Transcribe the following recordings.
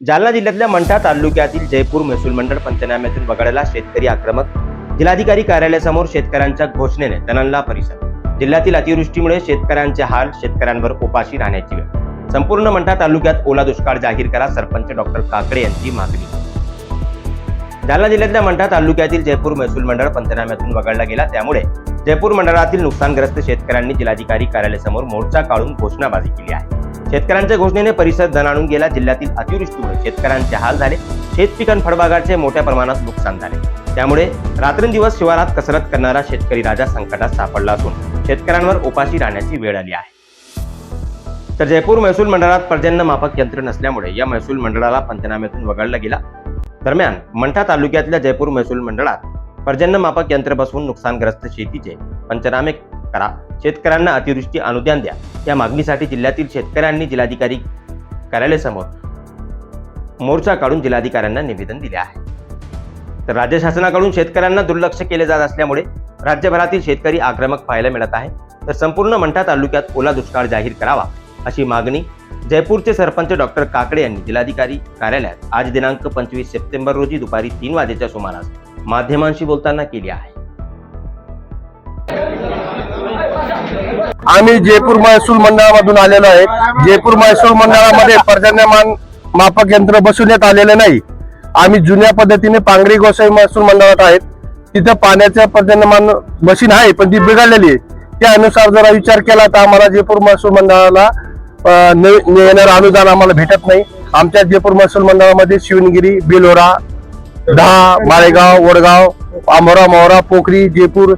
जालना जिल्ह्यातल्या मंठा तालुक्यातील जयपूर महसूल मंडळ पंचनाम्यातून वगळला शेतकरी आक्रमक. जिल्हाधिकारी कार्यालयासमोर शेतकऱ्यांच्या घोषणेने तननला परिसर. जिल्ह्यातील अतिवृष्टीमुळे शेतकऱ्यांचे हाल शेतकऱ्यांवर उपाशी राहण्याची वेळ. संपूर्ण मंठा तालुक्यात ओला दुष्काळ जाहीर करा सरपंच डॉक्टर काकडे यांची मागणी. जालना जिल्ह्यातल्या मंठा तालुक्यातील जयपूर महसूल मंडळ पंचनाम्यातून वगळला गेला. त्यामुळे जयपूर मंडळातील नुकसानग्रस्त शेतकऱ्यांनी जिल्हाधिकारी कार्यालयासमोर मोर्चा काढून घोषणाबाजी केली आहे. शेतकऱ्यांच्या घोषणेने परिसर दणाणून गेला. जिल्ह्यातील अतिवृष्टीमुळे शेतकऱ्यांचे हाल झाले. शेतपिकन फळबागाचे मोठ्या प्रमाणात नुकसान झाले. त्यामुळे रात्रंदिवस शिवारात कसरत करणारा शेतकरी राजा संकटात सापडला असून शेतकऱ्यांवर उपाशी राहण्याची वेळ आली आहे. तर जयपूर महसूल मंडळात पर्जन्य मापक यंत्र नसल्यामुळे या महसूल मंडळाला पंचनाम्यातून वगळला गेला. दरम्यान मंठा तालुक्यातल्या जयपूर महसूल मंडळात पर्जन्य मापक यंत्र बसवून नुकसानग्रस्त शेतीचे पंचनामे करा. शेतकऱ्यांना अतिवृष्टी अनुदान द्या. या मागणीसाठी जिल्ह्यातील शेतकऱ्यांनी जिल्हाधिकारी कार्यालयासमोर मोर्चा काढून जिल्हाधिकाऱ्यांना निवेदन दिले आहे. तर राज्य शासनाकडून शेतकऱ्यांना दुर्लक्ष केले जात असल्यामुळे राज्यभरातील शेतकरी आक्रमक पाहायला मिळत आहे. तर संपूर्ण मंठा तालुक्यात ओला दुष्काळ जाहीर करावा अशी मागणी जयपूरचे सरपंच डॉक्टर काकडे यांनी जिल्हाधिकारी कार्यालयात आज दिनांक पंचवीस सप्टेंबर रोजी दुपारी तीन वाजेच्या सुमारास माध्यमांशी बोलताना केली आहे. आम्ही जयपूर महसूल मंडळामधून आलेलो आहे. जयपूर महसूल मंडळामध्ये पर्जन्यमान मापक यंत्र बसवण्यात आलेले नाही. आम्ही जुन्या पद्धतीने पांगरी गोसाई महसूल मंडळात आहेत. तिथं पाण्याचं पर्जन्यमान मशीन आहे पण ती बिघडलेली आहे. त्यानुसार जरा विचार केला तर आम्हाला जयपूर महसूल मंडळाला न- येणारं अनुदान आम्हाला भेटत नाही. आमच्या जयपूर महसूल मंडळामध्ये शिवणगिरी बेलोरा दहा माळेगाव वडगाव आंबोरा मोहरा पोखरी जयपूर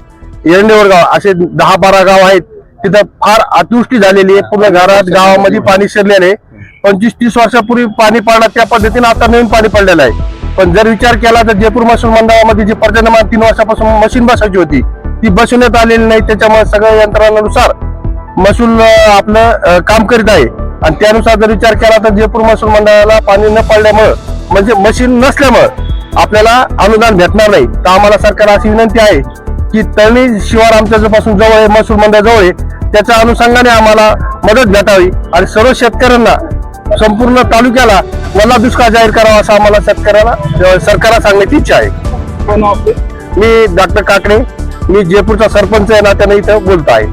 एरंडेवरगाव असे दहा बारा गाव आहेत. तिथं फार अतिवृष्टी झालेली आहे. पूर्ण घरात गावामध्ये पाणी शिरलेलं आहे. पंचवीस तीस वर्षापूर्वी पाणी पडलं त्या पद्धतीने आता नवीन पाणी पडलेलं आहे. पण जर विचार केला तर जयपूर महसूल मंडळामध्ये जी पर्जन्यमान तीन वर्षापासून मशीन बसायची होती ती बसवण्यात आलेली नाही. त्याच्यामुळे सगळ्या यंत्रणानुसार महसूल आपलं काम करीत आहे. आणि त्यानुसार जर विचार केला तर जयपूर महसूल मंडळाला पाणी न पडल्यामुळं म्हणजे मशीन नसल्यामुळं आपल्याला अनुदान भेटणार नाही. तर आम्हाला सरकार अशी विनंती आहे की तळणी शिवार आमच्या पासून जवळ आहे महसूल मंडळ जवळ आहे त्याच्या अनुषंगाने आम्हाला मदत भेटावी आणि सर्व शेतकऱ्यांना संपूर्ण तालुक्याला मला दुष्काळ जाहीर करावा असं आम्हाला शेतकऱ्याला सरकारला सांगण्याची इच्छा आहे. मी डॉक्टर काकडे मी जयपूरचा सरपंच आहे ना त्याने इथं बोलतो आहे.